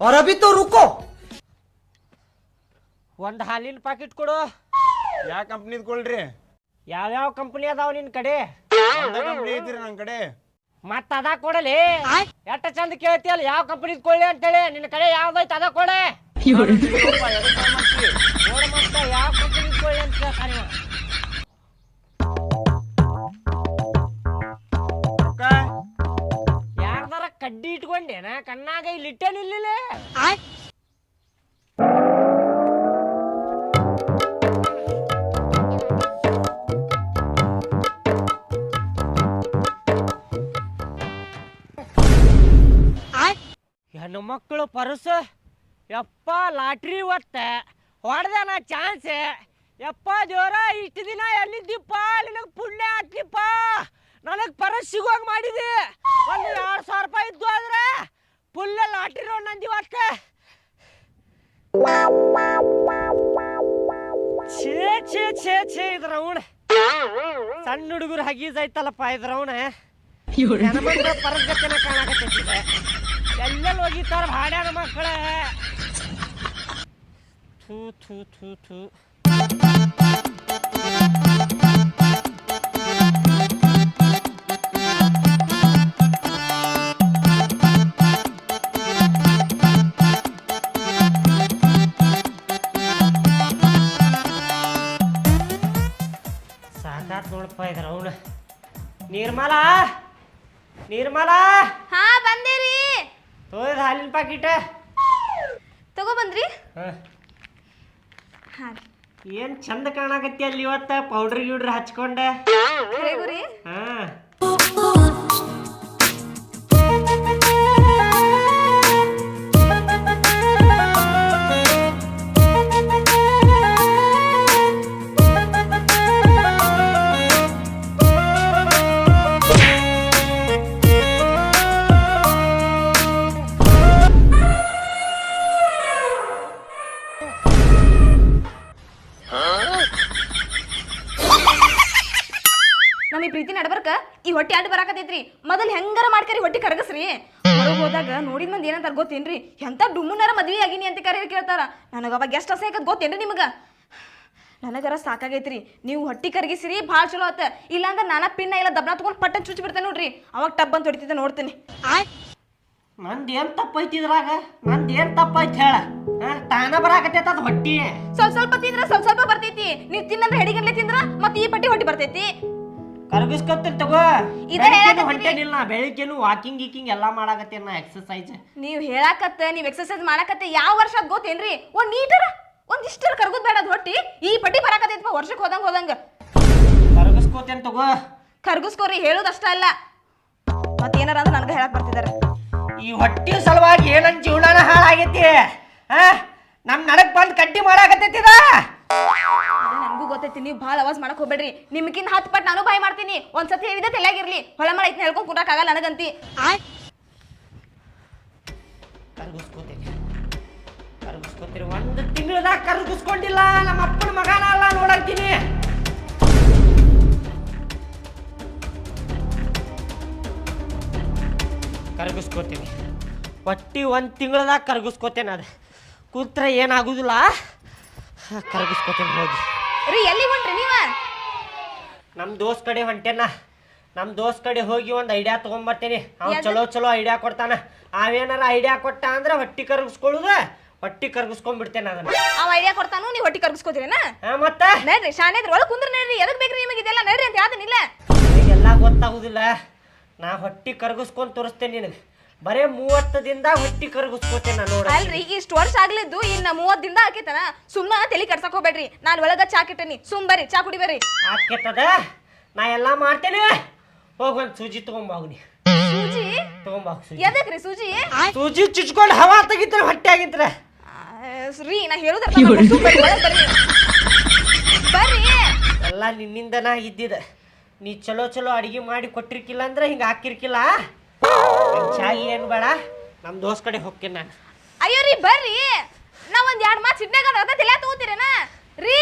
और अभी तो रुको ಒಂದು ಹಾಲಿನ ಪಾಕಿಟ್ ಕೊಡು ಯಾವ ಕಂಪ್ನಿದ್ ಕೊಳ್ರಿ ಯಾವ್ಯಾವ ಕಂಪನಿ ಅದಾವ ನಿನ್ ಕಡೆ ಒಂದ ಕಂಪ್ನಿ ಐತ್ರಿ ನನ್ ಕಡೆ ಮತ್ತ ಅದ ಕೊಡಲಿ ಎಷ್ಟ ಚಂದ ಕೇಳ್ತಿಯಲ್ಲ ಯಾವ ಕಂಪನಿ ಕೊಳ್ಳಿ ಅಂತೇಳಿ ನಿನ್ನ ಕಡೆ ಯಾವ್ದೈತೆ ಅದ ಕೊಡೆ ನೋಡು ಮತ್ತ ಯಾವ ಕಂಪನಿ ಕೊಳ್ಳಿ ಅಂತ ಕೇಳ್ತಾನೆ ಕಡ್ಡಿ ಇಟ್ಕೊಂಡೇನ? ಕಣ್ಣಾಗ ಇಲ್ಲಿ ಇಟ್ಟೆ ನಿಲ್ಲಿಲ್ಲ ಹೆಣ್ಣು ಮಕ್ಕಳು ಪರಸ ಯಪ್ಪ ಲಾಟ್ರಿ ಒತ್ತ. ಹೊಡೆದ ನಾ ಚಾನ್ಸ್. ಯಪ್ಪ ಜೋರ ಇಷ್ಟು ದಿನ ಎಲ್ಲಿದ್ದಿಪ್ಪ? ನಿನಗೆ ಪುಣ್ಯ ಹತ್ಲಿಪ್ಪ ನನಗೆ ಪರಸ್ ಸಿಗುವಾಗ ಮಾಡಿದಿ. ಒಂದು ಎರಡು ಸಾವಿರ ರೂಪಾಯಿ ಇದ್ದು ಆದ್ರೆ ಫುಲ್ ಲಾಟ್ರಿ ರೋಡ್ ನಂದಿ ಒತ್ತ ಛೇ ಛೇ ಛೇ ಛೇ, ಇದ್ರ ಅವಣ ಸಣ್ಣ ಹುಡುಗರು ಹಗೀಜೈತಲ್ಲಪ್ಪ ಇದ್ರ ಅವಣ ಹೆಣ್ಮಕ್ಳ ಪರಸ್ಗತಿನ ಕಾಣಕತ್ತೈತಿದೆ ಎಲ್ಲೆಲ್ಲಿ ಹೋಗಿತ್ತಾರ ಭಾಡ್ಯಾನ ಮಕ್ಕಳ. ಥೂ ಥೂ ಥೂ ಥೂ. ಸಾಕಾತ್ ನೋಡಪ್ಪ ಇದ್ರ ಅವನ. ನಿರ್ಮಲಾ! ನಿರ್ಮಲಾ! ಹಾ ಬಂದೇರಿ. ತೋಯ್ದ ಹಾಲಿನ ಪಾಕಿಟ. ತಗೋ ಬಂದ್ರಿ. ಹಾಂ. ಏನ್ ಚಂದ ಕಾಣಕತ್ತಿ ಅಲ್ಲಿ ಇವತ್ತ? ಪೌಡ್ರ್ ಗಿಡ್ರ್ ಹಚ್ಕೊಂಡೆ. ಹಾ. ಅಡ್ಡ ಮೊದಲು ಹೆಂಗಾರ ಮಾಡ್ಕರಿ ಹೊಟ್ಟಿ ಕರಗಸ್ರಿ? ಹೊರಗೆ ಹೋದಾಗ ನೋಡಿದ ಮಂದಿ ಏನಂತಾರ ಗೊತ್ತೇನ್ರಿ? ಎಂತ ಡುಮ್ಮುನಾರ ಮದ್ವಿ ಆಗಿನಿ ಅಂತ ಕರೆ ಕೇಳ್ತಾರ. ನನಗ ಅವಾಗ ಎಷ್ಟು ಆಕತ್ ಗೊತ್ತೇನ್ರಿ ನಿಮಗ? ನನಗರ ಸಾಕಾಗೈತ್ರಿ. ನೀವು ಹೊಟ್ಟಿ ಕರಗಿಸಿರಿ ಭಾಳ ಚಲೋ ಆತ. ಇಲ್ಲಾಂದ್ರೆ ನಾನಾ ಪಿನ್ನ ಇಲ್ಲ ದಬ್ನ ತಗೊಂಡ್ ಪಟ್ಟ ಚುಚ್ಚಿ ಬಿಡ್ತೇನೆ ನೋಡ್ರಿ. ಅವಾಗ ಟಬ್ ಅಂತ ಹೊಡಿತಿದ್ದೆ ನೋಡ್ತೇನೆ. ನಂದ್ ಏನ್ ತಪ್ಪೈತಿ ಇದ್ರಾಗ? ನಂದ್ ಏನ್ ತಪ್ಪೈತಿ ಹೇಳ? ತಾನ ಬರಾಕತ್ತೈತ ಅದು ಹೊಟ್ಟಿ. ಸ್ವಲ್ಪ ಸ್ವಲ್ಪ ತಿಂದ್ರ ಸ್ವಲ್ಪ ಸ್ವಲ್ಪ ಬರ್ತೈತಿ. ನೀವು ತಿನ್ನಂದ್ರೆ ಹೆಡಿಗನ್ಲೆ ತಿಂದ್ರ ಮತ್ತೆ ಈ ಪಟ್ಟಿ ಹೊಟ್ಟಿ ಬರ್ತೈತಿ. ಕರಗಿಸ್ಕೊತೀನಿ ತಗೋ. ಇದೇ ಬೆಳಿಗ್ಗೆನು. ಹೊಂಟೇನಿಲ್ಲ ನಾ ಬೆಳಿಗ್ಗೆನು ವಾಕಿಂಗ್ ಗೀಕಿಂಗ್ ಎಲ್ಲಾ ಮಾಡಾಕತ್ತೇನ ನಾ ಎಕ್ಸರ್ಸೈಸ್ ನೀವು ಹೇಳಾಕತ್ತ ನೀವು ಎಕ್ಸರ್ಸೈಸ್ ಮಾಡಾಕತ್ತ ಯಾವ ವರ್ಷ ಗೊತ್ತೇನ್ರಿ? ಒಂದ್ ನೀಟರ ಒಂದ್ ಇಷ್ಟರ ಕರ್ಗುದ್ ಬೇಡ ಅದ್ ಹೊಟ್ಟಿ. ಈ ಪಟ್ಟಿ ಬರಾಕತ್ತೈತ್ಪ ವರ್ಷಕ್ಕೆ ಹೋದಂಗ ಹೋದಂಗ. ಕರಗಿಸ್ಕೋತೇನ್ ತಗೋ. ಕರ್ಗುಸ್ಕೋರಿ ಹೇಳುದಷ್ಟ ಅಲ್ಲ. ಮತ್ತೇನಾರ ಅಂದ್ರೆ ನನಗೆ ಹೇಳಕ್ ಬರ್ತಿದಾರೆ. ಈ ಹೊಟ್ಟಿ ಸಲುವಾಗಿ ಏನನ್ ಜೀವನನ ಹಾಳಾಗೈತಿ? ಆ? ನಮ್ ನಡಕ್ ಬಂದ್ ಕಡ್ಡಿ ಮಾಡಾಕತ್ತೈತಿ ಇದ? ಅದೇ ನನಗೂ ಗೊತ್ತೈತಿ ನೀವು ಭಾಳ ಅವಾಜ್ ಮಾಡಕ್ ಹೋಗ್ಬೇಡ್ರಿ. ನಿಮ್ಗಿಂತ ಹತ್ತು ಪಟ್ಟು ನಾನು ಬಾಯ್ ಮಾಡ್ತೀನಿ. ಒಂದ್ಸತಿ ಹೇಳಿದ ತಲೆಯಾಗಿರ್ಲಿ. ಹೊಲ ಮಳೆ ಐತ್ನ ಹೇಳ್ಕೊಂಡ್ ಆಗಲ್ಲ ನನಗಂತಿ. ಕರಗಿಸ್ಕೋತೀನಿ. ಕರ್ಗುಸ್ಕೋತೀರಿ ಒಂದು ತಿಂಗಳದಾಗ ಕರಗಿಸ್ಕೊಂಡಿಲ್ಲ. ನಮ್ಮ ಅಪ್ಪನ ಮಗನ ಅಲ್ಲ ನೋಡಂತೀನಿ. ಕರಗಿಸ್ಕೋತೀನಿ. ಒಟ್ಟಿ ಒಂದು ತಿಂಗಳದಾಗ ಕರಗಿಸ್ಕೋತೇನೆ ಅದು. ಕೂತ್ರೆ ಏನಾಗುದಿಲ್ಲ. ಕರಗಿಸ್ಕೋತೇನೆ ಹೋಗಿ. ರೀ ಎಲ್ಲಿ ಹೊಂಟ್ರಿ ನೀವ? ನಮ್ಮ ದೋಸ್ತ್ ಕಡೆ ಹೊಂಟೇನ. ನಮ್ಮ ದೋಸ್ತ್ ಕಡೆ ಹೋಗಿ ಒಂದು ಐಡಿಯಾ ತೊಗೊಂಬರ್ತೀನಿ. ಅವ್ನು? ಚಲೋ ಚಲೋ ಐಡಿಯಾ ಕೊಡ್ತಾನ. ಅವೇನಾರ ಐಡಿಯಾ ಕೊಟ್ಟ ಅಂದ್ರೆ ಹೊಟ್ಟಿ ಕರಗಿಸ್ಕೊಳ್ಳುದ ಹೊಟ್ಟಿ ಕರಗಿಸ್ಕೊಂಡ್ಬಿಡ್ತೇನೆ ಅದನ್ನ. ಅವ ಐಡಿಯಾ ಕೊಡ್ತಾನು ನೀವು ಹೊಟ್ಟಿ ಕರ್ಗಿಸ್ಕೋತೀರೇನ? ಹಾ, ಮತ್ತೆ? ನಡ್ರಿ ಶಾನೆ ಇದ್ರ ಒಳಗೆ ಕುಂದ್ರ ನಡ್ರಿ ಎದಕ್ ಬೇಕ್ರಿ ನಿಮಗೆ ಇದೆಲ್ಲ? ನಡ್ರಿ ಅಂತ ಹೇಳ್ತೀನಿಲ್ಲ ಎಲ್ಲ ಗೊತ್ತಾಗುದಿಲ್ಲ. ನಾ ಹೊಟ್ಟಿ ಕರಗಿಸ್ಕೊಂಡು ತೋರಿಸ್ತೇನೆ ನಿನಗೆ. ಬರೇ ಮೂವತ್ತು ದಿನದಾಗ ಹೊಟ್ಟಿ ಕರಗಿಸ್ಕೋತೇನೆ ನೋಡಿ ನೋಡ ಅಲ್ರಿ ಇಷ್ಟು ವರ್ಷ ಆಗ್ಲಿದ್ದು ಇನ್ನ ಮೂವತ್ ದಿನದ ಆಕೈತನ? ಸುಮ್ಮ ತಲೆ ಕಡ್ಸಕ್ ಹೋಗ್ಬೇಡ್ರಿ. ನಾನು ಒಳಗ ಚಾ ಕಿಟ್ಟನಿ. ಸುಮ್ ಬರ್ರಿ ಚಾ ಕುಡಿಬೇರಿ ಬರ್ರಿ ಆಕೇತದ? ನಾ ಎಲ್ಲ ಮಾಡ್ತೇನೆ. ಹೋಗ್ ಒಂದು ಸೂಜಿ ತಗೊಂಬಾಗ್ನಿ ಸೂಜಿ? ತಗೊಂಬಾಗ್ ಸೂಜಿ. ಎದಕ್ರಿ ಸೂಜಿ? ಸೂಜಿ ಚುಚ್ಕೊಂಡು ಹವಾ ತೆಗಿತಾರೆ ಹೊಟ್ಟೆ ಆಗಿದ್ರೆ ಆ, ರೀ ನಾ ಹೇಳುದ ಬರ್ರಿ ಎಲ್ಲ ನಿನ್ನಿಂದನ ಇದ್ದಿದ. ನೀ ಚಲೋ ಚಲೋ ಅಡಿಗೆ ಮಾಡಿ ಕೊಟ್ಟಿರ್ಕಿಲ್ಲ ಅಂದ್ರೆ ಹಿಂಗ ಹಾಕಿರ್ಕಿಲ್ಲ. ಚಾ ಏನು ಬೇಡ. ನಮ್ಮ ದೋಸ್ತ್ ಕಡೆ ಹೋಗ್ತೀನಿ ನಾನು. ಅಯ್ಯೋ ರೀ ಬರ್ರಿ. ನಾ ಒಂದ್ ಎರಡ್ ಮಾತು ಸಿಟ್ನಾಗ ಅದ ತಲೆ ತಗೋತೀರೇನ? ರೀ.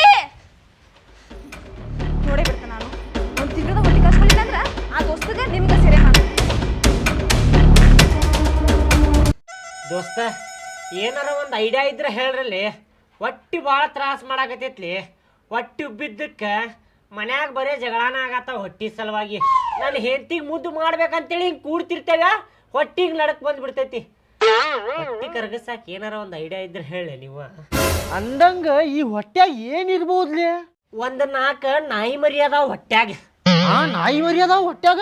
ನೋಡೇ ಬಿಡ್ತ ನಾನು. ಒಂದು ತಿಂಗಳದ ಹೊಟ್ಟೆ ಕಳ್ಸ್ಕೊಳ್ಳಿಲ್ಲ ಅಂದ್ರ ಆ ದೋಸ್ತಗ ನಿಮ್ಗೆ ಸೆರೆ ಮಾಡ ದೋಸ್ತ ಏನಾರ ಒಂದು ಐಡಿಯಾ ಇದ್ರೆ ಹೇಳ್ರಲ್ಲಿ. ಹೊಟ್ಟಿ ಭಾಳ ತ್ರಾಸ ಮಾಡಾಕತ್ತೈತ್ಲಿ. ಹೊಟ್ಟಿ ಉಬ್ಬಿದ್ದಕ್ಕೆ ಮನ್ಯಾಗ ಬರೇ ಜಗಳಾನ ಆಗತ್ತಾವ ಹೊಟ್ಟಿ ಸಲುವಾಗಿ. ನಾನು ಹೆಂಡತಿಗೆ ಮುದ್ದು ಮಾಡ್ಬೇಕಂತೇಳಿ ಹಿಂಗೆ ಕೂಡ್ತಿರ್ತೇವ ಹೊಟ್ಟಿಗೆ ನಡಕ್ ಬಂದ್ಬಿಡ್ತೈತಿ. ಹೊಟ್ಟಿ ಕರಗಸಾಕ ಏನಾರ ಒಂದು ಐಡಿಯಾ ಇದ್ರೆ ಹೇಳಿ ನೀವು. ಅಂದಂಗ ಈ ಹೊಟ್ಯಾಗ ಏನಿರ್ಬೋದ್ಲಿ ಒಂದ್ ನಾಲ್ಕು ನಾಯಿ ಮರಿ ಅದಾವ ಹೊಟ್ಯಾಗ. ಆ ನಾಯಿ ಮರಿ ಅದಾವ ಹೊಟ್ಯಾಗ?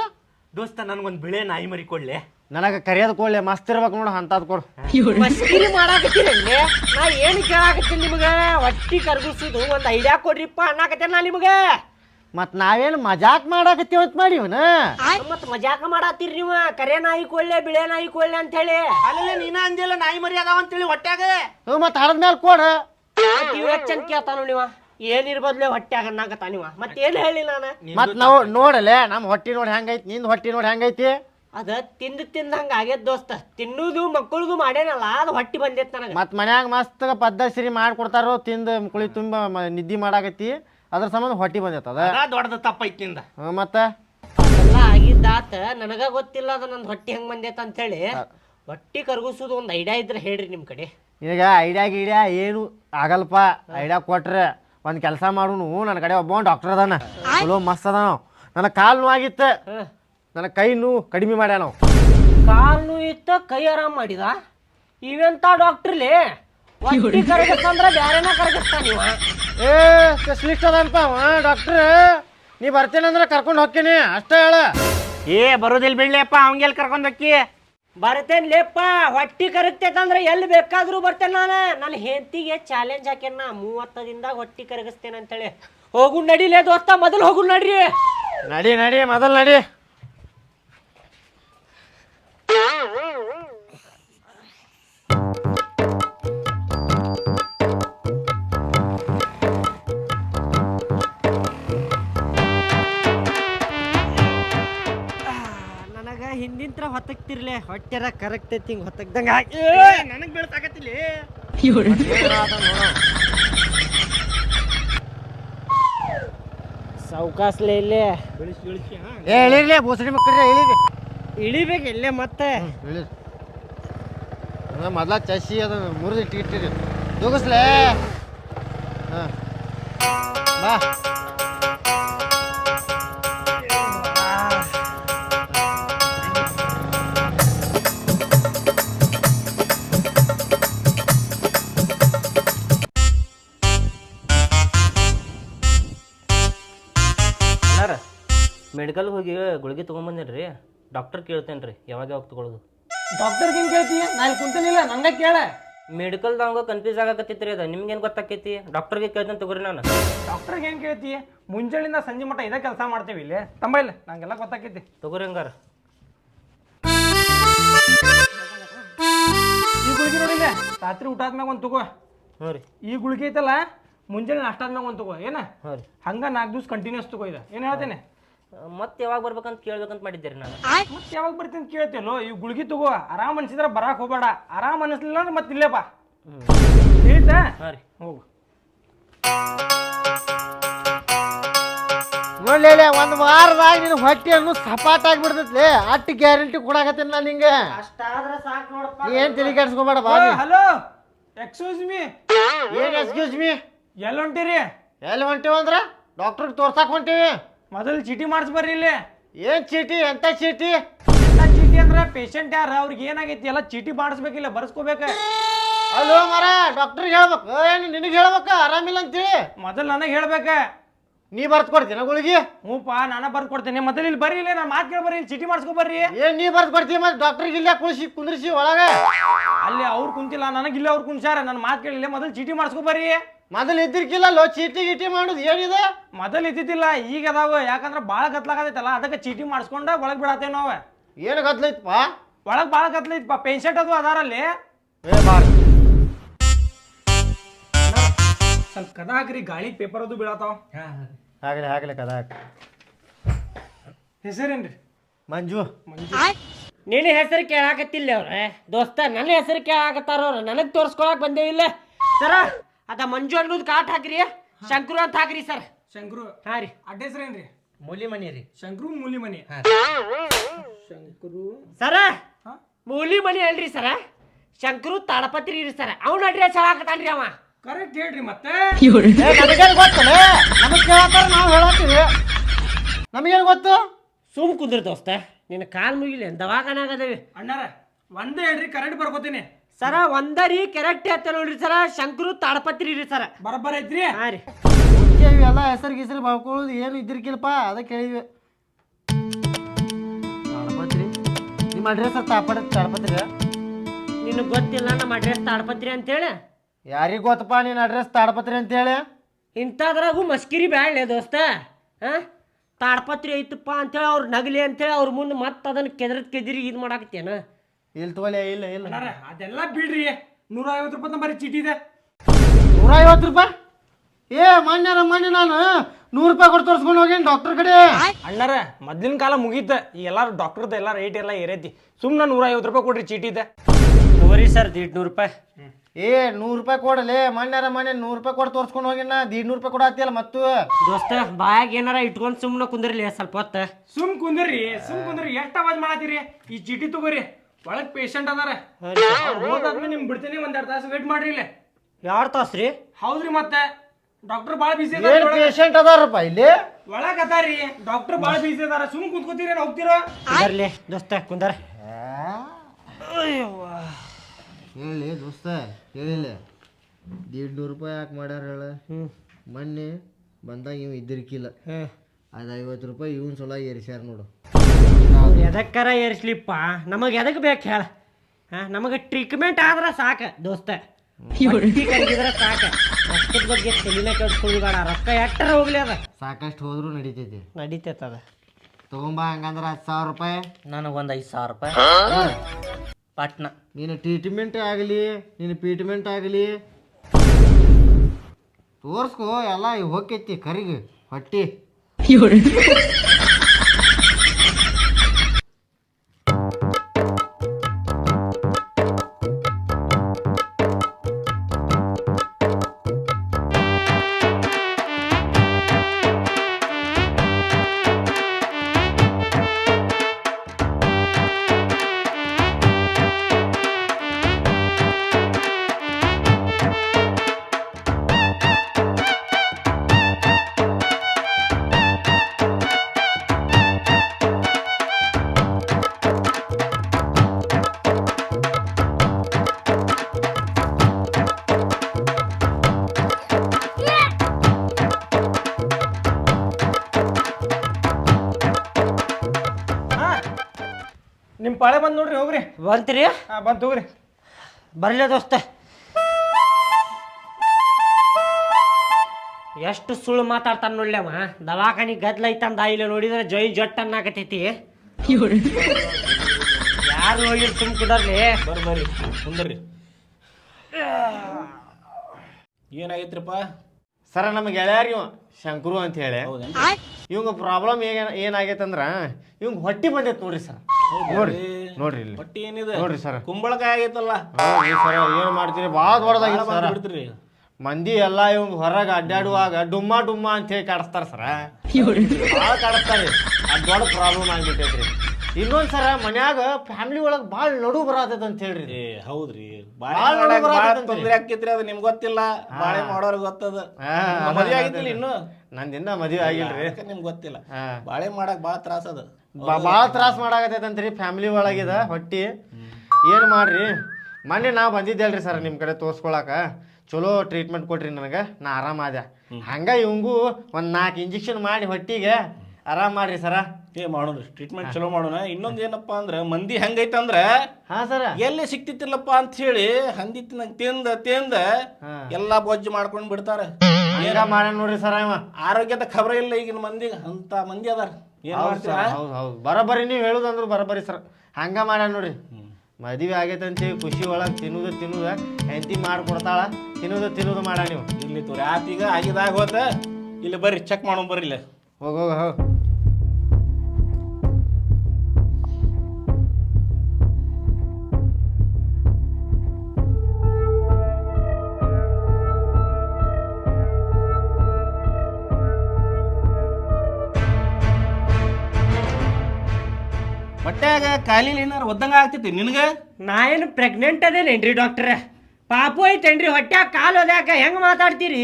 ದೋಸ್ತ ನನ್ಗೊಂದ್ ಬಿಳೆ ನಾಯಿ ಮರಿ ಕೊಡ್ಲೆ. ನನಗ ಕರಿಯೋದು ಕೊಡ್ಲೆ ಮಸ್ತ್ ಇರ್ಬೇಕು ನೋಡು ಅಂತದ್ ಕೊಡು. ಮಸ್ಕಿರಿ ಮಾಡಾಕತ್ತೀರಲ್ಲಿ ನಾ ಏನು ಕೇಳಾಕತ್ತೀನಿ ನಿಮಗೆ? ಹೊಟ್ಟಿ ಕರಗಿಸೋದು ಒಂದು ಐಡಿಯಾ ಕೊಡ್ರಿಪ್ಪ ಅನ್ನಕತ್ತೇನೆ ನಾ ನಿಮಗೆ? ಮತ್ ನಾವೇನು ಮಜಾಕ್ ಮಾಡಾಕತ್ತೀವಿ ಅಂತ ಮಾಡಿವನ ಮತ್ ಮಜಾಕ ಮಾಡತ್ತೀರಿ ನೀವ? ಕರೆ ನಾಯಿ ಕೊಳ್ಳೆ ಬಿಳೆ ನಾಯಿ ಕೊಳ್ಳೆ ಅಂತ ಹೇಳಿ. ಅಲ್ಲೇ ನೀನ ಅಂದಿಲ್ಲ ನಾಯಿ ಮರಿ ಅದಾವ ಅಂತೇಳಿ ಹೊಟ್ಯಾಗ? ಹ್ಞೂ ಮತ್ ಹಡದ್ಮೇಲೆ ಕೊಡ. ಇವ್ ಹೆಚ್ಚಂತ ಕೇಳ್ತಾನು ನೀವ ಏನಿರ್ಬದ್ಲೆ ಹೊಟ್ಯಾಗ ಅನ್ನಕತ್ತ ನೀವ ಏನ್ ಹೇಳಿ ನಾನು? ಮತ್ ನಾವು ನೋಡಲೆ ನಮ್ಮ ಹೊಟ್ಟಿ ನೋಡಿ ಹೆಂಗೈತಿ ನಿಂದ ಹೊಟ್ಟಿ ನೋಡಿ ಹೆಂಗೈತಿ? ಅದ ತಿಂದು ತಿಂದಂಗ ಆಗೇತ್ ದೋಸ್ತ. ತಿನ್ನುದು ಮಕ್ಕಳದು ಮಾಡೇನಲ್ಲ ಅದು ಹೊಟ್ಟಿ ಬಂದೈತ್ ನನಗ. ಮತ್ ಮನ್ಯಾಗ ಮಸ್ತ್ ಪದ್ಧತಿ ಮಾಡ್ಕೊಡ್ತಾರೋ ತಿಂದು ಕುಳಿ ತುಂಬ ಮ- ನಿದ್ದಿ ಮಾಡಾಕತ್ತಿ. ಅದ್ರ ಸಂಬಂಧ ಹೊಟ್ಟಿ ಬಂದೈತೆ ಅದ ಅದ ದೊಡ್ಡದ ತಪ್ಪೈತಿ ನಿಂದ ಮತ್ತ? ಎಲ್ಲ ಆಗಿದ್ದಾತ ನನಗ ಗೊತ್ತಿಲ್ಲ ಅದು ನನ್ನ ಹೊಟ್ಟಿ ಹೆಂಗ್ ಬಂದೈತ ಅಂತ ಹೇಳಿ ಹೊಟ್ಟಿ ಕರಗಿಸೋದು ಒಂದು ಐಡಿಯಾ ಇದ್ರೆ ಹೇಳ್ರಿ ನಿಮ್ ಕಡೆ. ಈಗ ಐಡಿಯಾ ಗಿಡಿಯಾ ಏನು ಆಗಲ್ಪ ಐಡಿಯಾ ಕೊಟ್ರೆ ಒಂದು ಕೆಲಸ ಮಾಡುನು ನನ್ನ ಕಡೆ ಒಬ್ಬ ಡಾಕ್ಟರ್ ಅದಾನ. ಚಲೋ ಮಸ್ತ್ ಅದಾನ ನನ್ನ ಕಾಲು ಆಗಿತ್ತ. ನನ್ನ ಕೈ ನೋವು ಕಡಿಮೆ ಮಾಡ್ಯಾನ ನಾವು ನೋವು ಇತ್ತ ಕೈ ಆರಾಮ್ ಮಾಡಿದ. ಇವೆಂತ ಡಾಕ್ಟ್ರ್ಲಿ ಹೊಟ್ಟಿ ಕರಗತ್ತಂದ್ರ ಬ್ಯಾರೆನ ಕರಗಸ್ತಾನ ಏ ಸ್ಪೆಷಲಿಸ್ಟ್ ಅದಾನಪ್ಪ ಅವ ಡಾಕ್ಟ್ರ್ ನೀ ಬರ್ತೀನಂದ್ರೆ ಕರ್ಕೊಂಡು ಹೋಗ್ತೀನಿ. ಅಷ್ಟೇ ಹೇಳ. ಏ ಬರೋದಿಲ್ಲ ಅವಂಗೆ ಎಲ್ಲಿ ಕರ್ಕೊಂಡ್ ಹೋಕ್ಕಿ. ಬರ್ತೇನೆ ಲೇಪ್ಪ ಹೊಟ್ಟಿ ಕರಗ್ತೈತಂದ್ರ ಎಲ್ಲಿ ಬೇಕಾದ್ರೂ ಬರ್ತೇನೆ ನಾನು. ನನ್ನ ಹೆಂಡತಿಗೆ ಚಾಲೆಂಜ್ ಹಾಕೇನ ಮೂವತ್ತು ದಿನದ ಹೊಟ್ಟಿ ಕರಗಿಸ್ತೇನೆ ಅಂತೇಳಿ ಹೋಗು ನಡಿಲೇ ದೋಸ್ತ ಮೊದಲು ಹೋಗು ನಡ್ರಿ. ನಡಿ ನಡಿ ಮೊದಲು ನಡಿ. ಹಿಂದಿನ ತರ ಹೊತ್ತಕ್ತಿರ್ಲೆ? ಕರೆಕ್ಟ್ ಐತಿ ಹಿಂಗ್ ಹೊತ್ತಕ್ದಂಗ ನನಗ್ ನನಗೆ ಸಾವ್ಕಾಸ್ಲೆ ಇಲ್ಲೇ. ಏ ಇಳಿರ್ಲಿ ಬೋಸಡಿ ಮಕ್ಕಳ್ರಿ ಇಳಿರಿ. ಇಳಿಬೇಕು ಇಲ್ಲೇ ಮತ್ತೆ? ಇಳಿರಿ. ಮೊದಲ ಚಸಿ ಅದ ಮುರಿದು ಇಟ್ಟಿಟ್ಟಿರಿ ತೂಗಿಸ್ಲೇ. ಹಾ. ಬಾ. ಮೆಡಿಕಲ್ಗೆ ಹೋಗಿ ಗುಳಿಗೆ ತೊಗೊಂಬಂದೇನ್ರಿ ಡಾಕ್ಟರ್ ಕೇಳ್ತೇನೆ ರೀ ಯಾವಾಗ ಯಾವಾಗ ತಗೊಳ್ಳೋದು ಡಾಕ್ಟರ್ ಹಿಂಗೆ ಕೇಳ್ತೀಯ ನಾನು ಕುಂತನಿಲ್ಲ ನನಗೆ ಕೇಳ. ಮೆಡಿಕಲ್ದಾಗ ಕನ್ಫ್ಯೂಸ್ ಆಗಕತ್ತೈತಿ ರೀ ಅದು ನಿಮ್ಗೇನು ಗೊತ್ತಾಕೈತಿ? ಡಾಕ್ಟರ್ಗೆ ಕೇಳ್ತೇನೆ ತಗೋರಿ ನಾನು. ಡಾಕ್ಟರ್ಗೆ ಏನು ಕೇಳ್ತಿ? ಮುಂಜಾನೆಯಿಂದ ಸಂಜೆ ಮಟ್ಟ ಇದೇ ಕೆಲಸ ಮಾಡ್ತೀವಿ ಇಲ್ಲಿ. ತಂಬ ಇಲ್ಲ ನಂಗೆಲ್ಲ ಗೊತ್ತಾಕೈತಿ. ತಗೋರಿ ಹಂಗಾರ. ಈ ಗುಳಿಗೆ ನೋಡಿಲ್ಲ ರಾತ್ರಿ ಊಟ ಆದ್ಮ್ಯಾಗ ಒಂದು ತಗೋ. ಹ್ಞೂ ರೀ. ಈ ಗುಳಿಗೆ ಐತಲ್ಲ ಮುಂಜಾನೆ ನಾಷ್ಟ ಆದ್ಮ್ಯಾಗ ಒಂದು ತಗೋ ಏನ? ಹ್ಞೂ ರೀ. ಹಂಗೆ ನಾಲ್ಕು ದಿವ್ಸ ಕಂಟಿನ್ಯೂಸ್ ತಗೋ ಇದು. ಏನು ಹೇಳ್ತೇನೆ? ಮತ್ತೆ ಯಾವಾಗ ಬರ್ಬೇಕಂತ ಕೇಳ್ಬೇಕಂತ ಮಾಡಿದ್ದೀರಿ ನಾನು. ಮತ್ತೆ ಯಾವಾಗ ಬರ್ತೀನಿ ಕೇಳ್ತೇನೋ ಈ ಗುಳಿಗೆ ತಗೋ ಆರಾಮ್ ಅನ್ಸಿದ್ರೆ ಬರಾಕ್ ಹೋಗ್ಬೇಡ. ಆರಾಮ್ ಅನಿಸ್ಲಿಲ್ಲ ಅಂದ್ರೆ ಮತ್ತೆ ಇಲ್ಲೇ ಬಾ. ತಿಳಿತಾ? ಹಾಂ ರೀ. ಹೋಗು. ನೋಡ್ಲೇ ಒಂದು ವಾರದಾಗ ನಿನ್ನ ಹೊಟ್ಟೆ ಅನ್ನು ಸಪಾಟ್ ಆಗ್ಬಿಡ್ತೈತಿ ಅಟ್ಟು ಗ್ಯಾರಂಟಿ ಕೊಡಾಕತ್ತೀನಿ ನಾನು ನಿಂಗೆ. ಅಷ್ಟಾದ್ರೆ ಸಾಕು ನೋಡಪ್ಪ. ಏನು ತಲೆ ಕೆಡ್ಸ್ಕೊಬೇಡ ಬಾ ಹಲೋ ಎಕ್ಸ್ಕ್ಯೂಸ್ ಮೀ ಏನ್ ಎಕ್ಸ್ಕ್ಯೂಸ್ ಮೀ ಎಲ್ಲಿ ಹೊಂಟಿರಿ? ಎಲ್ಲಿ ಹೊಂಟಿವಿ ಅಂದ್ರೆ? ಡಾಕ್ಟ್ರಿಗೆ ತೋರ್ಸಕ್ಕೆ ಹೊಂಟೀವಿ. ಮೊದಲು ಚೀಟಿ ಮಾಡಿಸ್ಬರ್ರಿ ಇಲ್ಲಿ. ಏನ್ ಚೀಟಿ? ಎಂತ ಚೀಟಿ? ಎಲ್ಲ ಚೀಟಿ ಅಂದ್ರೆ ಪೇಷಂಟ್ ಯಾರು? ಅವ್ರಿಗೆ ಏನಾಗೈತಿ? ಎಲ್ಲ ಚೀಟಿ ಮಾಡಿಸ್ಬೇಕಿಲ್ಲ ಬರ್ಸ್ಕೋಬೇಕ. ಅಲ್ಲೋ ಮರ ಡಾಕ್ಟರ್ ಹೇಳ್ಬೇಕು. ಏನು ನಿನಗೆ ಹೇಳ್ಬೇಕ? ಆರಾಮಿಲ್ಲ ಅಂತೇಳಿ ಮೊದಲು ನನಗೆ ಹೇಳ್ಬೇಕ. ನೀ ಬರ್ತ್ ಕೊಡ್ತೀನ ಗುಳಿಗೆ? ಹ್ಞೂಪ ನಾನು ಬರ್ದು ಕೊಡ್ತೇನೆ ಮೊದಲು ಇಲ್ಲಿ ಬರ್ರಿ ಇಲ್ಲೇ ನಾನು ಮಾತು ಕೇಳಿ ಬರ್ರಿ ಇಲ್ಲಿ ಚೀಟಿ ಮಾಡಿಸ್ಕೊ ಬರ್ರಿ ಏನ್ ನೀ ಬರ್ತ್ ಕೊಡ್ತೀವಿ ಮತ್ತೆ ಡಾಕ್ಟ್ರಿಗೆ ಇಲ್ಲೇ ಕುಳಿಸಿ ಕುಂದ್ರಿಸಿ ಒಳಗೆ? ಅಲ್ಲಿ ಅವ್ರು ಕುಂತಿಲ್ಲ ನನಗೆ ಇಲ್ಲ ಅವ್ರು ಕುಂಚಾರ ನನ್ನ ಮಾತು ಕೇಳಿಲ್ಲ ಮೊದಲು ಚೀಟಿ ಮಾಡಿಸ್ಕೊ ಬರ್ರಿ ಮೊದಲು ಇದ್ದಿರ್ಕಿಲ್ಲ ಲೋ ಚೀಟಿ ಗೀಟಿ ಮಾಡೋದು ಏನಿದೆ? ಮೊದಲು ಇದ್ದಿದ್ದಿಲ್ಲ ಈಗ ಅದಾವ. ಯಾಕಂದ್ರೆ ಭಾಳ ಕತ್ಲಾಗತ್ತಲ್ಲ ಅದಕ್ಕೆ ಚೀಟಿ ಮಾಡಿಸ್ಕೊಂಡ ಒಳಗೆ ಬಿಡತ್ತೇವೆ ನಾವು. ಏನು ಗದ್ಲೈತಪ್ಪ ಒಳಗೆ ಭಾಳ ಗತ್ಲೈತಪ್ಪ ಪೇಷಂಟ್ ಅದು ಅದಾರಲ್ಲಿ. ಏ ಬಾರ್ ಸ್ವಲ್ಪ ಕದ ಹಾಕ್ರಿ ಗಾಳಿ ಪೇಪರ್ ಅದು ಬೀಳತ್ತಾವ ಹಾಗಲಿ ಹಾಗಲಿ ಕದ ಹಾಕ್ ಹೆಸರೇನ್ರಿ? ಮಂಜು. ಮಂಜು. ನಿನ್ನ ಹೆಸರು ಕೇಳಾಕತ್ತಿಲ್ಲ ಅವ್ರೆ. ದೋಸ್ತ ನನ್ನ ಹೆಸರು ಕೇಳಾಕತ್ತಾರ ಅವ್ರು. ನನಗೆ ಬಂದೇ ಇಲ್ಲ ಸರ ಅದ ಮಂಜು ಅನ್ನೋದು ಕಾಟ್ ಹಾಕ್ರಿ ಶಂಕರು ಅಂತ ಹಾಕ್ರಿ ಸರ್. ಶಂಕರು. ಹಾ ರೀ. ಅಡ್ಡ ಏನ್ರಿ? ಮೂಲಿ ಮನಿ ರೀ. ಶಂಕರು ಮೂಲಿ ಮನಿ ಶಂಕರು. ಸರ ಹಾ? ಮೂಲಿ ಮನಿ ಅಲ್ರಿ ಸರ. ಶಂಕರು ತಾಳಪತ್ರಿ ರೀ ಸರ. ಅವ್ನ ಅಡ್ರೆಸ್ ಹೇಳಾಕತ್ತಾನ್ರಿ ಅವ. ಕರೆಕ್ಟ್ ಹೇಳ್ರಿ ಮತ್ತೆ. ನಮಗೇನು ಗೊತ್ತಲ್ಲ ನಮಗೆ ಕೇಳತ್ತಾರ ನಾವು ಹೇಳತ್ತೀವಿ ನಮಗೇನು ಗೊತ್ತು? ಸುಮ್ ಕುಂದ್ರ ದೋಸ್ತ ನಿನ್ನ ಕಾಲ್ ಮುಗಿಲಿ ದವಾಖಾನಾಗ ಅದೇವಿ. ಅಣ್ಣಾರ ಒಂದೇ ಹೇಳ್ರಿ ಕರೆಕ್ಟ್ ಬರ್ಕೋತೀನಿ. ಸರ ಒಂದರಿ ಕೆರೆಕ್ಟ್ ಹತ್ತ ನೋಡ್ರಿ ಸರ ಶಂಕರು ತಾಡಪತ್ರಿ ರೀ ಸರ. ಬರಬ್ಬರ ಐತ್ರಿ? ಹಾ ರೀ. ಇವೆಲ್ಲ ಹೆಸರು ಗಿಸರು ಬಾಕೊಳ್ಳೋದು ಏನು ಇದ್ದಿರ್ಕಿಲ್ಲಪ್ಪ ಅದಕ್ಕೆ ಕೇಳಿದ್ವಿ. ತಾಡಪತ್ರಿ? ನಿಮ್ಮ ಅಡ್ರೆಸ್ ತಾಪಡ ತಾಡಪತ್ರಿ ನಿನಗೆ ಗೊತ್ತಿಲ್ಲ ನಮ್ಮ ಅಡ್ರೆಸ್ ತಾಡಪತ್ರಿ ಅಂತೇಳಿ? ಯಾರಿಗೆ ಗೊತ್ತಪ್ಪ ನಿನ್ನ ಅಡ್ರೆಸ್ ತಾಡಪತ್ರಿ ಅಂತೇಳಿ? ಇಂಥದ್ರಾಗೂ ಮಸ್ಕಿರಿ ಬ್ಯಾಳೆ ದೋಸ್ತ ಹಾ? ತಾಡಪತ್ರಿ ಐತಪ್ಪ ಅಂತೇಳಿ ಅವ್ರು ನಗಲಿ ಅಂತೇಳಿ ಅವ್ರ ಮುಂದೆ ಮತ್ತೆ ಅದನ್ನ ಕೆದರದ್ ಕೆದಿರಿ ಇದು ಮಾಡಾಕತ್ತೇನ? ಇಲ್ಲಿ ತೋಲೆ ಇಲ್ಲ ಇಲ್ಲ. ಅಣ್ಣಾರ ಅದೆಲ್ಲ ಬಿಡ್ರಿ. ನೂರ ಐವತ್ತು ರೂಪಾಯಿ ಬರೀ ಚೀಟಿ ಇದೆ. ನೂರ ಐವತ್ತು ರೂಪಾಯಿ? ಏ ಮಾನ್ಯಾರ ಮಾನ್ಯ ನಾನು. ನೂರು ರೂಪಾಯಿ ಕೊಟ್ಟು ತೋರಿಸ್ಕೊಂಡು ಹೋಗೇನು ಡಾಕ್ಟರ್ ಕಡೆ? ಅಣ್ಣಾರ ಮೊದ್ಲಿನ ಕಾಲ ಮುಗೀತ. ಈ ಎಲ್ಲಾರು ಡಾಕ್ಟರ್ದ ಎಲ್ಲ ರೇಟ್ ಎಲ್ಲ ಏರೈತಿ. ಸುಮ್ಮನೆ ನೂರ ಐವತ್ತು ರೂಪಾಯಿ ಕೊಡ್ರಿ ಚೀಟಿ ಇದೆ. ತಗೋರಿ ಸರ್ ದೀಡ್ ನೂರು ರೂಪಾಯಿ. ಏ ನೂರು ರೂಪಾಯಿ ಕೊಡಲಿ. ಮಣ್ಣಾರ ಮಾನ್ಯ ನೂರು ರೂಪಾಯಿ ಕೊಟ್ಟು ತೋರಿಸ್ಕೊಂಡು ಹೋಗಿನ? ದೀಡ್ ನೂರು ರೂಪಾಯಿ ಕೊಡತ್ತಿಯಲ್ಲ ಮತ್ತು? ದೋಸ್ತ ಬಾಯಾಗ ಏನಾರ ಇಟ್ಕೊಂಡು ಸುಮ್ಮನೆ ಕುಂದಿರಲಿ ಸ್ವಲ್ಪ ಹೊತ್ತು. ಸುಮ್ ಕುಂದಿರ್ರಿ ಸುಮ್ ಕುಂದ್ರಿ. ಎಷ್ಟು ಅವಾಜ್ ಮಾಡತ್ತೀರಿ ಈ ಚೀಟಿ ತಗೋರಿ. ಒಳಗ್ ಪೇಷಂಟ್ ಅದಾರ. ಹೋದಾದ್ಮೇಲೆ ನಿಮ್ ಬಿಡ್ತೀನಿ ಒಂದೆರಡು ತಾಸು ವೇಟ್ ಮಾಡ್ರಿ ಇಲ್ಲೇ. ಎರಡು ತಾಸ್ರಿ? ರೀ ಹೌದ್ರಿ ಮತ್ತೆ. ಡಾಕ್ಟರ್ ಭಾಳ ಬಿಸಿ ಏನು ಪೇಷಂಟ್ ಅದಾರಪ್ಪ ಇಲ್ಲಿ? ಒಳಗ್ ಅದಾರಿ. ಡಾಕ್ಟರ್ ಭಾಳ ಬಿಸಿ ಅದಾರ. ಸುಮ್ ಕುಂತ್ಕೋತೀರಿ ಹೋಗ್ತೀರ? ಕುಂದರ್ಲಿ ದೋಸ್ತ ಕುಂದಾರ. ಹೇಳಿ ದೋಸ್ತ ಹೇಳಿಲ್ಲ. ದೀಡ್ ನೂರು ರೂಪಾಯಿ ಯಾಕೆ ಮಾಡ್ಯಾರ ಹೇಳ? ಮೊನ್ನೆ ಬಂದಾಗ ಇವ್ ಇದ್ದಿರ್ಕಿಲ್ಲ. ಅದು ಐವತ್ತು ರೂಪಾಯಿ ಇವನ್ ಸಲ ಏರಿಸ್ಯಾರ ನೋಡು. ಎದಕ್ಕಾರ ಏರಿಸ್ಲಿಪ್ಪ? ನಮಗೆ ಎದಕ್ಕೆ ಬೇಕು ಹೇಳ? ಹಾಂ ನಮಗೆ ಟ್ರೀಟ್ಮೆಂಟ್ ಆದ್ರೆ ಸಾಕು ದೋಸ್ತ. ಹೊಟ್ಟಿ ಕರಗಿದ್ರೆ ಸಾಕು. ರೊಕ್ಕದ ಬಗ್ಗೆ ತಲೆನ ಕೆಡ್ಸ್ಕೊಳ್ಬೇಡ ರೊಕ್ಕ ಎಟ್ಟರ ಹೋಗ್ಲಿ ಅದ? ಸಾಕಷ್ಟು ಹೋದ್ರು ನಡೀತೈತಿ. ನಡೀತೈತೆ ಅದ. ತಗೊಂಬಾ ಹಂಗಂದ್ರೆ ಹತ್ತು ಸಾವಿರ ರೂಪಾಯಿ. ನನಗೊಂದು ಐದು ಸಾವಿರ ರೂಪಾಯಿ. ಪಟ್ನ. ನೀನು ಟ್ರೀಟ್ಮೆಂಟ್ ಆಗಲಿ ನಿನ್ನ ಟ್ರೀಟ್ಮೆಂಟ್ ಆಗಲಿ. ತೋರ್ಸ್ಕೋ ಎಲ್ಲ ಹೋಗ್ತೈತಿ ಕರಿಗೆ. ಹೊಟ್ಟಿ. ಪಾಳೆ ಬಂದ್ ನೋಡ್ರಿ ಹೋಗ್ರಿ. ಬಂತ್ರಿ? ಹಾ ಬಂದ್ ಹೋಗ್ರಿ. ಬರಲೇ ದೋಸ್ತ. ಎಷ್ಟು ಸುಳ್ಳು ಮಾತಾಡ್ತಾನ ನೋಡ್ಲವ ಅವ? ದವಾಖಾನಿ ಗದ್ಲ ಐತಂದ ಇಲ್ಲಿ ನೋಡಿದ್ರೆ ಜೈ ಜೊಟ್ಟ ಅನ್ನಾಕತೈತಿ ಯಾರು ಹೋಗಿ ಸುಮ್ ಕುದರ್ಲಿ? ಬರ್ರಿ ಬರ್ರಿ ಕುಂದ್ರಿ. ಏನಾಗೈತ್ರಿಪ್ಪ? ಸರ ನಮಗೆ ಗೆಳೆಯಾರ ಇವ ಶಂಕರು ಅಂತ ಹೇಳಿ. ಇವಂಗ ಪ್ರಾಬ್ಲಮ್ ಏನ ಏನಾಗೈತಂದ್ರ ಇವಂಗ ಹೊಟ್ಟಿ ಬಂದೈತೆ ನೋಡ್ರಿ ಸರ್. ನೋಡ್ರಿ ನೋಡ್ರಿ ಇಲ್ಲಿ. ಹೊಟ್ಟಿ ಏನಿದೆ? ನೋಡ್ರಿ ಸರ್. ಕುಂಬಳಕಾಯಿ ಆಗೈತಲ್ಲ? ಸರ್ ಏನು ಮಾಡ್ತೀರಿ? ಭಾಳ ದೊಡ್ಡದಾಗಿತ್ತು ಭಾಳ ಸರ್. ಬಿಡ್ತೀರಿ. ಮಂದಿ ಎಲ್ಲ ಇವ್ ಹೊರಗೆ ಅಡ್ಡಾಡುವಾಗ ಡುಮ್ಮ ಡುಮ್ಮ ಅಂತ ಹೇಳಿ ಕಾಡಿಸ್ತಾರ ಸರ. ಭಾಳ ಕಾಡಿಸ್ತಾರೆ. ಅದು ದೊಡ್ಡ ಪ್ರಾಬ್ಲಮ್ ಆಗ್ಬಿಟ್ಟೈತ್ರಿ. ಇನ್ನೊಂದ್ ಸರ ಮನ್ಯಾಗ ಫ್ಯಾಮಿಲಿ ಒಳಗ ಭಾಳ ನಡು ಬರತೈತೆ ಅಂತ ಹೇಳ್ರಿ ಏ ಹೌದ್ರಿ. ಬಾಳೆ ಮಾಡಕ್. ತೊಂದ್ರೆ ಆಕ್ಕೈತ್ರಿ ಅದು ನಿಮ್ಗೆ ಗೊತ್ತಿಲ್ಲ. ಬಾಳೆ ಮಾಡೋರ್ಗೆ ಗೊತ್ತದ. ಹಾ, ಮದ್ವೆ ಆಗಿದ್ದಿಲ್ಲ ಇನ್ನು? ನಂದಿನ್ನ ಮದ್ವೆ ಆಗಿಲ್ರಿ. ಅದಕ್ಕೆ ನಿಮ್ಗೆ ಗೊತ್ತಿಲ್ಲ? ಹಾ. ಬಾಳೆ ಮಾಡಕ್ ಭಾಳ ತ್ರಾಸ ಅದ. ಭಾಳ ತ್ರಾಸ ರೀ ಫ್ಯಾಮಿಲಿ ಒಳಗಿದ ಹೊಟ್ಟಿ. ಏನು ಮಾಡ್ರಿ? ಮೊನ್ನೆ ನಾ ಬಂದಿದ್ದೆಲ್ರಿ ಸರ್ ನಿಮ್ಮ ಕಡೆ ತೋರ್ಸ್ಕೊಳಕ. ಚಲೋ ಟ್ರೀಟ್ಮೆಂಟ್ ಕೊಟ್ರಿ ನನಗೆ ನಾ ಆರಾಮಾದೆ. ಹಂಗ ಇವಂಗೂ ಒಂದು ನಾಲ್ಕು ಇಂಜೆಕ್ಷನ್ ಮಾಡಿ ಹೊಟ್ಟಿಗೆ. ಆರಾಮ್ ಮಾಡ್ರಿ ಸರ. ಏ ಮಾಡೋಣ ಟ್ರೀಟ್ಮೆಂಟ್ ಚಲೋ ಮಾಡೋಣ. ಇನ್ನೊಂದ್ ಏನಪ್ಪಾ ಅಂದ್ರ ಮಂದಿ ಹೆಂಗೈತಂದ್ರ ಹಾ ಸರ. ಎಲ್ಲಿ ಸಿಕ್ತಿತ್ತಿಲ್ಲಪ್ಪ ಅಂತ ಹೇಳಿ ಹಂದಿ ತಿನ್ನಂಗ್ ತಿಂದ ತಿಂದ. ಎಲ್ಲಾ ಬೊಜ್ಜು ಮಾಡ್ಕೊಂಡ್ ಬಿಡ್ತಾರ. ಮಾಡ್ಯಾನ ನೋಡ್ರಿ ಸರ ಇವ. ಆರೋಗ್ಯದ ಖಬರ ಇಲ್ಲ ಈಗಿನ ಮಂದಿಗೆ. ಅಂತ ಮಂದಿ ಅದಾರ. ಏನ್ ನೀವ್ ಮಾಡ್ತೀರಾ? ಹೌದು ಹೌದು. ಬರೋಬ್ಬರಿ ನೀವು ಹೇಳುದಂದ್ರು ಬರೋಬ್ಬರಿ ಸರ್. ಹಂಗ ಮಾಡ್ಯಾನ ನೋಡ್ರಿ. ಮದುವೆ ಆಗೈತೆ ಅಂತೇಳಿ ಖುಷಿ ಒಳಗ್ ತಿನ್ನುದು ತಿನ್ನುದ ಹೆಂಡತಿ ಮಾಡ್ಕೊಡ್ತಾಳ. ತಿನ್ನುದು ತಿನ್ನುದು ಮಾಡ ನೀವು. ಇಲ್ಲಿ ತೋರಿ ಈಗ ಆಗಿದಾಗ ಹೋತ. ಇಲ್ಲಿ ಬರ್ರಿ ಚೆಕ್ ಮಾಡೋಣ ಬರ್ರಿ ಇಲ್ಲಿ. ಹೋಗ ಹೋಗ ಹೋಗ. ಹೊಟ್ಯಾಗ ಕಾಲಿಲಿ ಏನಾರು ಒದ್ದಂಗ ಆಗ್ತೈತಿ ನಿನಗೆ? ನಾ ಏನು ಪ್ರೆಗ್ನೆಂಟ್ ಅದೇನೇನ್ರಿ ಡಾಕ್ಟ್ರ ಪಾಪು ಐತೇನ್ರಿ ಹೊಟ್ಯಾಗ ಕಾಲು ಒದ್ಯಾಕ ಹೆಂಗ್ ಮಾತಾಡ್ತೀರಿ?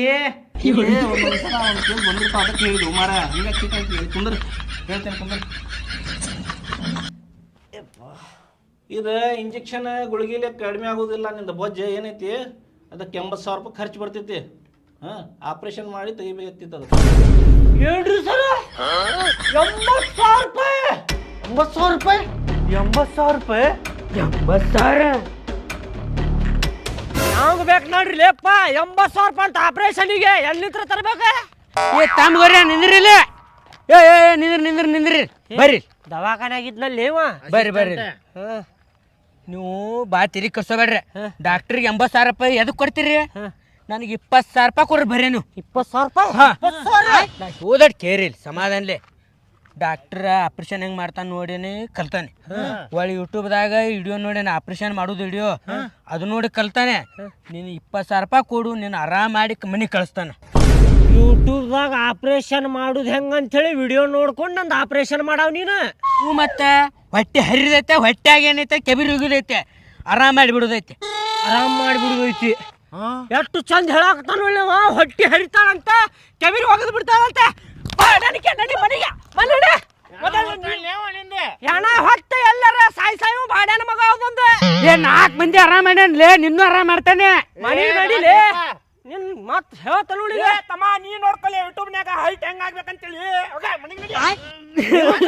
ಬಂದಿರ್ತಾವ ಅದಕ್ಕೆ ಹೇಳಿದ್ವು ಮಾರ ಹಿಂಗ ಚೀಟ್ ಹಾಕಿ ಕುಂದ್ರ. ಹೇಳ್ತೇನೆ ಕುಂದ್ರ. ಇದು ಇಂಜೆಕ್ಷನ್ ಗುಳಿಗಿಲೆ ಕಡಿಮೆ ಆಗೋದಿಲ್ಲ ನಿಂದ ಬೊಜ್ಜೆ ಏನೈತಿ? ಅದಕ್ಕೆ ಎಂಬತ್ತು ಸಾವಿರ ರೂಪಾಯಿ ಖರ್ಚು ಬರ್ತೈತಿ. ಹಾಂ ಆಪ್ರೇಷನ್ ಮಾಡಿ ತೆಗಿಬೇಕಿತ್ತು ಅದು ಹೇಳ್ರಿ ಸರ್. ಎಂಬತ್ತು ಸಾವಿರ ರೂಪಾಯಿ. ಒಂಬತ್ತು ಸಾವಿರ ರೂಪಾಯಿ? ಎಂಬತ್ತು ಸಾವಿರ ರೂಪಾಯಿ? ಎಂಬತ್ತು ಸಾವಿರ? ನಮ್ಗೆ ಬೇಕು ನೋಡ್ರಿ ಲೇಪ್ಪ ಎಂಬತ್ತು ಸಾವಿರ ರೂಪಾಯಿ ಅಂತ ಆಪರೇಷನಿಗೆ ಎಲ್ಲಿತ್ರ ತರ್ಬೇಕ? ಏ ತಮ್ಗರಿ ನಿಂದ್ರಿ ಇಲ್ಲಿ ಏ ಏ ಏ, ನಿಂದ್ರಿ ನಿಂದ್ರಿ ನಿಂದ್ರಿ. ಬರ್ರಿ. ದವಾಖಾನಾಗಿದ್ನಲ್ಲಿ ಇವ? ಬರ್ರಿ ಬರ್ರಿ. ನೀವು ಬಾ ತಿರಿ ಕರ್ಸೋಬೇಡ್ರಿ ಡಾಕ್ಟ್ರಿಗೆ ಎಂಬತ್ತು ಸಾವಿರ ರೂಪಾಯಿ ಎದಕ್ಕೆ ಕೊಡ್ತೀರಿ? ನನಗೆ ಇಪ್ಪತ್ತು ಸಾವಿರ ರೂಪಾಯಿ ಕೊಡ್ರಿ ಬರ್ರಿ ನೀವು. ಇಪ್ಪತ್ತು ಸಾವಿರ ರೂಪಾಯಿ? ಹಾ. ನಾ ಹೋದಟ್ ಕೇರಿ ಸಮಾಧಾನ್ಲೆ. ಡಾಕ್ಟ್ರ ಆಪ್ರೇಷನ್ ಹೆಂಗ್ ಮಾಡ್ತಾನೆ ನೋಡಿನಿ ಕಲ್ತಾನೆ. ಒಳ್ಳೆ ಯೂಟ್ಯೂಬ್ದಾಗ ವಿಡಿಯೋ ನೋಡೇನಿ ಆಪ್ರೇಷನ್ ಮಾಡೋದು ವಿಡಿಯೋ. ಅದು ನೋಡಿ ಕಲ್ತಾನೆ. ನೀನು ಇಪ್ಪತ್ತು ಸಾವಿರ ರೂಪಾಯಿ ಕೊಡು ನೀನು ಆರಾಮ್ ಮಾಡಿ ಮನೆಗೆ ಕಳಿಸ್ತಾನೆ. ಯೂಟ್ಯೂಬ್ದಾಗ ಆಪರೇಷನ್ ಮಾಡುದು ಹೆಂಗಂತೇಳಿ ವಿಡಿಯೋ ನೋಡ್ಕೊಂಡು ನಂದು ಆಪರೇಷನ್ ಮಾಡಾವ್ ನೀನು. ಹ್ಞೂ ಮತ್ತೆ ಹೊಟ್ಟೆ ಹರಿದೈತೆ ಹೊಟ್ಟೆಯಾಗ ಏನೈತೆ ಕೆಬಿರಿ ಉಗಿದೈತೆ ಆರಾಮ್ ಮಾಡಿ ಬಿಡುದೈತೆ. ಆರಾಮ್ ಮಾಡಿಬಿಡುದೈತಿ ಎಷ್ಟು ಚಂದ ಹೇಳಾಕತ್ತಾನ ಒಳ್ಳೆವ ಹೊಟ್ಟಿ ಹರಿತಾಳಂತ ಕೆವಿರಿ ಒಗದು ಬಿಡ್ತಾಳಂತೆ. ನನಗೆ ನಡಿ ಮನೆಗೆ. ಮನೆ ನಡಿ. ಯಾಣ ಹೊತ್ತ ಎಲ್ಲರ ಸಾಯಿ ಸಾಯಿ ಬಾಡ್ಯಾನ ಮಗ ಅದೊಂದು ಏ ನಾಲ್ಕು ಮಂದಿ ಆರಾಮ ಮಾಡ್ಯಾನ್ಲೇ ನಿನ್ನೂ ಆರಾಮ ಮಾಡ್ತಾನೆ. ಮನೆಗೆ ನಡಿಲೇ ನಿನ್ ಮತ್ ಹೇಳ್ತಾನ ಉಳಿಗೆ ತಮ್ಮ ನೀ ನೋಡ್ಕೊಳ್ಳಿ ಯೂಟ್ಯೂಬ್ನ್ಯಾಗ ಹೈಟ್ ಹೆಂಗ್ ಆಗ್ಬೇಕಂತೇಳಿ.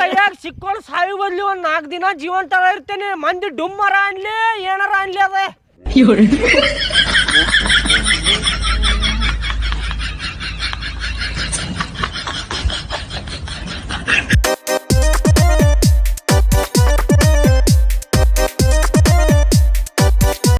ಕೈಯಾಗ ಸಿಕ್ಕೊಂಡು ಸಾಯಿ ಬದ್ಲಿ ಒಂದ್ ನಾಲ್ಕು ದಿನ ಜೀವಂತರ ಇರ್ತೇನೆ. ಮಂದಿ ಡುಮ್ಮರ ಅನ್ಲಿ ಏನಾರ ಅನ್ಲಿ ಅದ.